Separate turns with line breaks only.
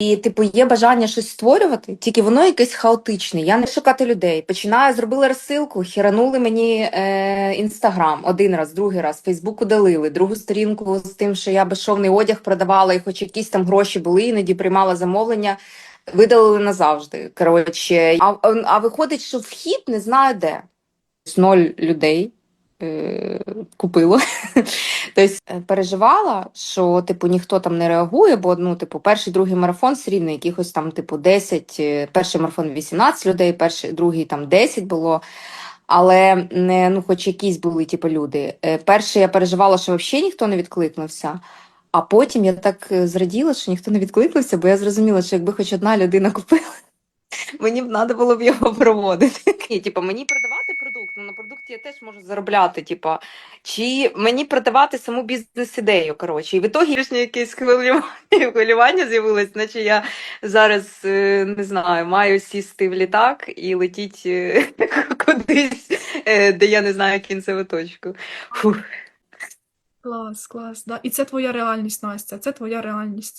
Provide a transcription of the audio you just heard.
І, типу, є бажання щось створювати, тільки воно якесь хаотичне. Я не шукати людей. Починаю, зробила розсилку, хіранули мені е, інстаграм один раз, другий раз, Фейсбук удалили, другу сторінку з тим, що я безшовний одяг продавала, і хоч якісь там гроші були, іноді приймала замовлення, видалили назавжди. Коротше, а, а, виходить, що вхід не знаю де. Ноль людей е, купило. Тобто е, переживала, що типу ніхто там не реагує, бо ну, типу, перший, другий марафон все рівно якихось там, типу, 10, е, перший марафон 18 людей, перший, другий там 10 було. Але не, ну, хоч якісь були типу, люди. Е, Перший я переживала, що взагалі ніхто не відкликнувся. А потім я так зраділа, що ніхто не відкликнувся, бо я зрозуміла, що якби хоч одна людина купила, мені б треба було б його проводити. Типу, мені продавати я теж можу заробляти. Типу, чи мені продавати саму бізнес-ідею. Коротше, і в ітогі якесь хвилювання, хвилювання з'явилось, наче я зараз е, не знаю, маю сісти в літак і летіть е, кудись, е, де я не знаю кінцеву точку. Фух.
Клас, клас. Да. І це твоя реальність, Настя, це твоя реальність.